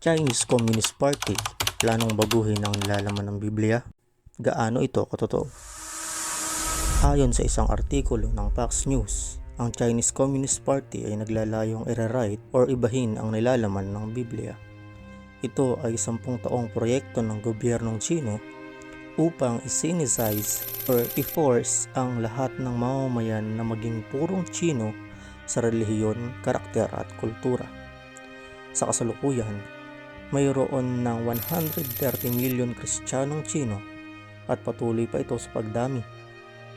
Chinese Communist Party planong baguhin ang nilalaman ng Biblia? Gaano ito katotoo? Ayon sa isang artikulo ng Fox News, ang Chinese Communist Party ay naglalayong i-rewrite or ibahin ang nilalaman ng Biblia. Ito ay sampung taong proyekto ng gobyernong Chino upang isinisize or i-force ang lahat ng mamamayan na maging purong Chino sa relihiyon, karakter at kultura. Sa kasalukuyan, mayroon ng 130 milyon Kristiyanong Chino at patuloy pa ito sa pagdami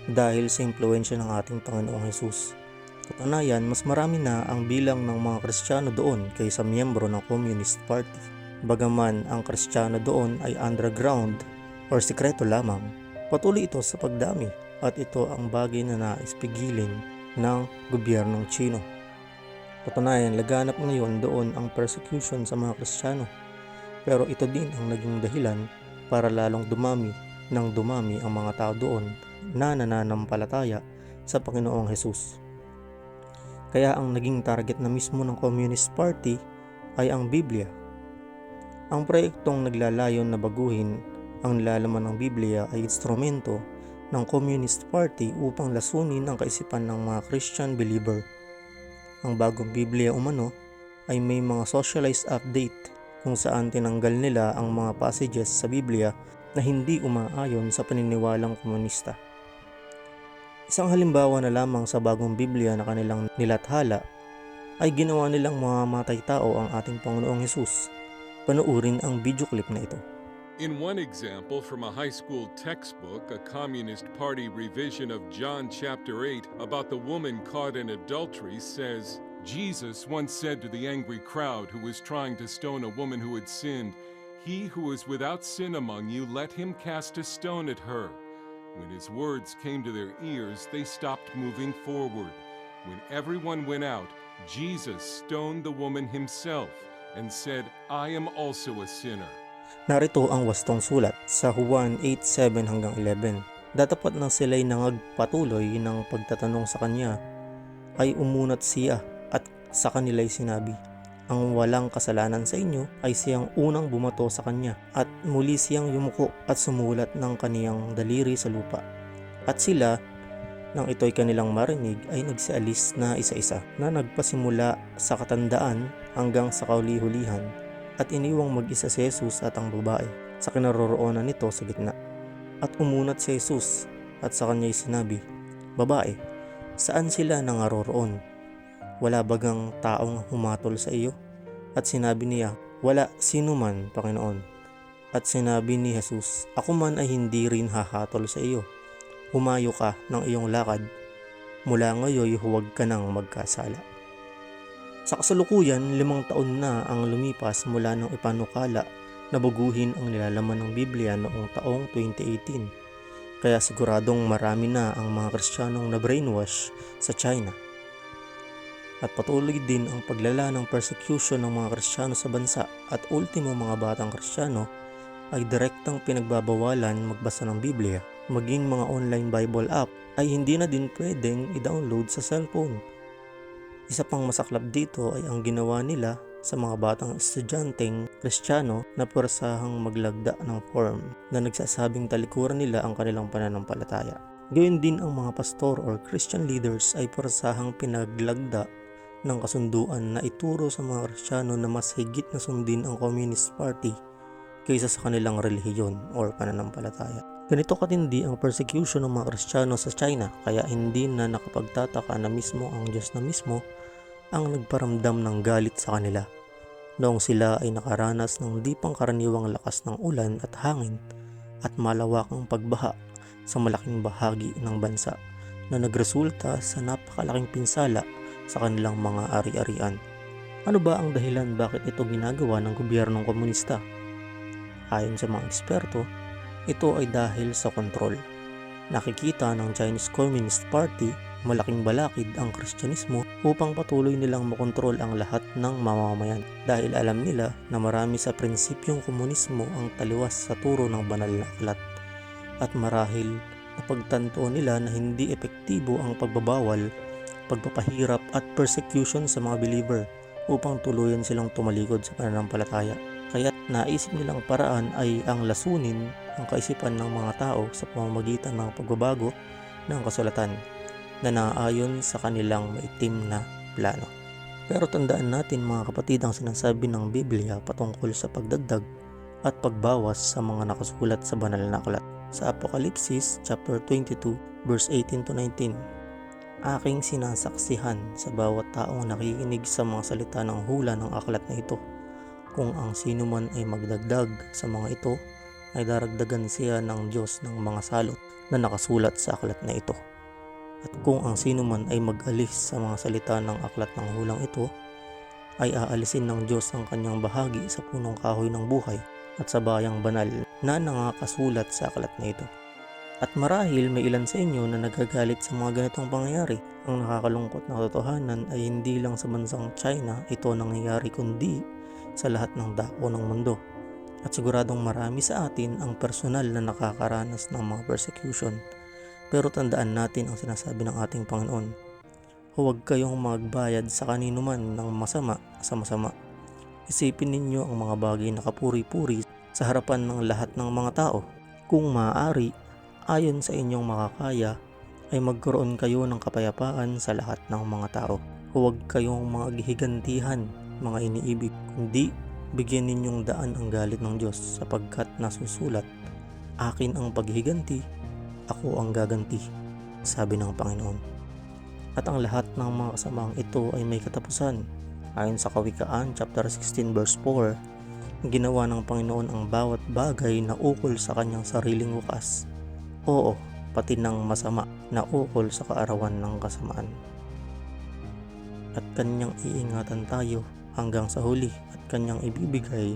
dahil sa impluensya ng ating Panginoong Hesus. Katunayan, mas marami na ang bilang ng mga Kristiyano doon kaysa miyembro ng Communist Party. Bagaman ang Kristiyano doon ay underground or sikreto lamang, patuloy ito sa pagdami at ito ang bagay na nais pigilin ng gobyernong Chino. Katunayan, laganap ngayon doon ang persecution sa mga Kristiyano. Pero ito din ang naging dahilan para lalong dumami ng dumami ang mga tao doon na nananampalataya sa Panginoong Hesus. Kaya ang naging target na mismo ng Communist Party ay ang Biblia. Ang proyektong naglalayon na baguhin ang nilalaman ng Biblia ay instrumento ng Communist Party upang lasunin ang kaisipan ng mga Christian believer. Ang bagong Biblia umano ay may mga socialized update kung saan tinanggal nila ang mga passages sa Biblia na hindi umaayon sa paniniwalang komunista. Isang halimbawa na lamang sa bagong Biblia na kanilang nilathala ay ginawa nilang mamamatay tao ang ating Panginoong Hesus. Panuurin ang video clip na ito. In one example from a high school textbook, a Communist Party revision of John chapter 8 about the woman caught in adultery says, Jesus once said to the angry crowd who was trying to stone a woman who had sinned, He who is without sin among you, let him cast a stone at her. When his words came to their ears, they stopped moving forward. When everyone went out, Jesus stoned the woman himself and said, I am also a sinner. Narito ang wastong sulat sa Juan 8:7 hanggang 11. Datapat na sila'y nangagpatuloy ng pagtatanong sa kanya, ay umunat siya sa kanila'y sinabi, Ang walang kasalanan sa inyo ay siyang unang bumato sa kanya at muli siyang yumuko at sumulat ng kaniyang daliri sa lupa. At sila, nang ito'y kanilang marinig ay nagsialis na isa-isa na nagpasimula sa katandaan hanggang sa kaulihulihan at iniwang mag-isa si Jesus at ang babae sa kinaroroonan nito sa gitna. At umunat si Jesus at sa kanya'y sinabi, Babae, saan sila nangaroroon? Wala bagang taong humatol sa iyo? At sinabi niya, Wala sino man, Panginoon. At sinabi ni Jesus, Ako man ay hindi rin hahatol sa iyo. Humayo ka ng iyong lakad. Mula ngayon huwag ka nang magkasala. Sa kasalukuyan, limang taon na ang lumipas mula nang ipanukala na baguhin ang nilalaman ng Biblia noong taong 2018. Kaya siguradong marami na ang mga Kristiyanong na brainwash sa China. At patuloy din ang paglala ng persecution ng mga Kristiyano sa bansa at ultimo mga batang Kristiyano ay direktang pinagbabawalan magbasa ng Biblia. Maging mga online Bible app ay hindi na din pwedeng i-download sa cellphone. Isa pang masaklap dito ay ang ginawa nila sa mga batang estudyanteng kristyano na puwersahang maglagda ng form na nagsasabing talikuran nila ang kanilang pananampalataya. Gayun din ang mga pastor or Christian leaders ay puwersahang pinaglagda ng kasunduan na ituro sa mga kristyano na mas higit na sundin ang Communist Party kaysa sa kanilang relihiyon or pananampalataya. Ganito katindi ang persecution ng mga Kristiyano sa China kaya hindi na nakapagtataka na mismo ang Diyos na mismo ang nagparamdam ng galit sa kanila. Noong sila ay nakaranas ng di pangkaraniwang lakas ng ulan at hangin at malawakang pagbaha sa malaking bahagi ng bansa na nagresulta sa napakalaking pinsala sa kanilang mga ari-arian. Ano ba ang dahilan bakit ito ginagawa ng gobyernong komunista? Ayon sa mga eksperto, ito ay dahil sa kontrol. Nakikita ng Chinese Communist Party malaking balakid ang Kristyanismo upang patuloy nilang makontrol ang lahat ng mamamayan dahil alam nila na marami sa prinsipyong komunismo ang taliwas sa turo ng banal na aklat at marahil napagtanto nila na hindi epektibo ang pagbabawal, pagpapahirap at persecution sa mga believer upang tuluyan silang tumalikod sa pananampalataya. Kaya naisip nilang paraan ay ang lasunin ang kaisipan ng mga tao sa pamamagitan ng pagbabago ng kasulatan na naaayon sa kanilang maitim na plano. Pero tandaan natin mga kapatid ang sinasabi ng Biblia patungkol sa pagdagdag at pagbawas sa mga nakasulat sa banal na aklat. Sa Apokalipsis chapter 22 verse 18 to 19. Aking sinasaksihan sa bawat taong nakikinig sa mga salita ng hula ng aklat na ito. Kung ang sino man ay magdagdag sa mga ito, ay daragdagan siya ng Diyos ng mga salot na nakasulat sa aklat na ito. At kung ang sino man ay mag-alis sa mga salita ng aklat ng hulang ito, ay aalisin ng Diyos ang kanyang bahagi sa punong kahoy ng buhay at sa bayang banal na nangakasulat sa aklat na ito. At marahil may ilan sa inyo na nagagalit sa mga ganitong pangyayari. Ang nakakalungkot na katotohanan ay hindi lang sa bansang China ito nangyayari kundi sa lahat ng dako ng mundo. At siguradong marami sa atin ang personal na nakakaranas ng mga persecution. Pero tandaan natin ang sinasabi ng ating Panginoon. Huwag kayong magbayad sa kanino man ng masama sa masama. Isipin ninyo ang mga bagay na kapuri-puri sa harapan ng lahat ng mga tao. Kung maaari, ayon sa inyong makakaya, ay magkaroon kayo ng kapayapaan sa lahat ng mga tao. Huwag kayong mga gihigantihan, mga iniibig, kundi bigyan ninyong daan ang galit ng Diyos sapagkat nasusulat, Akin ang paghiganti, ako ang gaganti, sabi ng Panginoon. At ang lahat ng mga kasamaang ito ay may katapusan. Ayon sa Kawikaan chapter 16 verse 4, ginawa ng Panginoon ang bawat bagay na ukol sa kanyang sariling wakas. Oo, pati ng masama na ukol sa kaarawan ng kasamaan. At kanyang iingatan tayo hanggang sa huli at kanyang ibibigay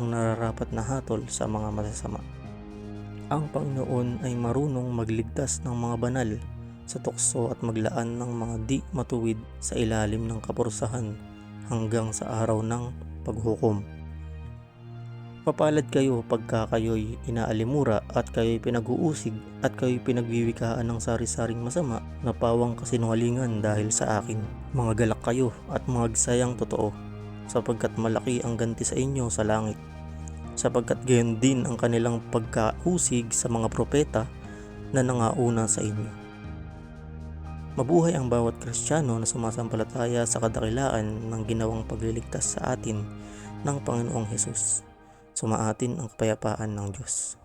ang nararapat na hatol sa mga masasama. Ang Panginoon ay marunong magligtas ng mga banal sa tukso at maglaan ng mga di matuwid sa ilalim ng kapurusahan hanggang sa araw ng paghukom. Papalad kayo pagka kayo'y inaalimura at kayo'y pinag-uusig at kayo'y pinagwiwikaan ng sari-saring masama na pawang kasinungalingan dahil sa akin. Mga galak kayo at mga gisayang totoo sapagkat malaki ang ganti sa inyo sa langit sapagkat gayon din ang kanilang pagkausig sa mga propeta na nangauna sa inyo. Mabuhay ang bawat Kristiyano na sumasampalataya sa kadakilaan ng ginawang pagliligtas sa atin ng Panginoong Hesus. Sumaatin ang kapayapaan ng Diyos.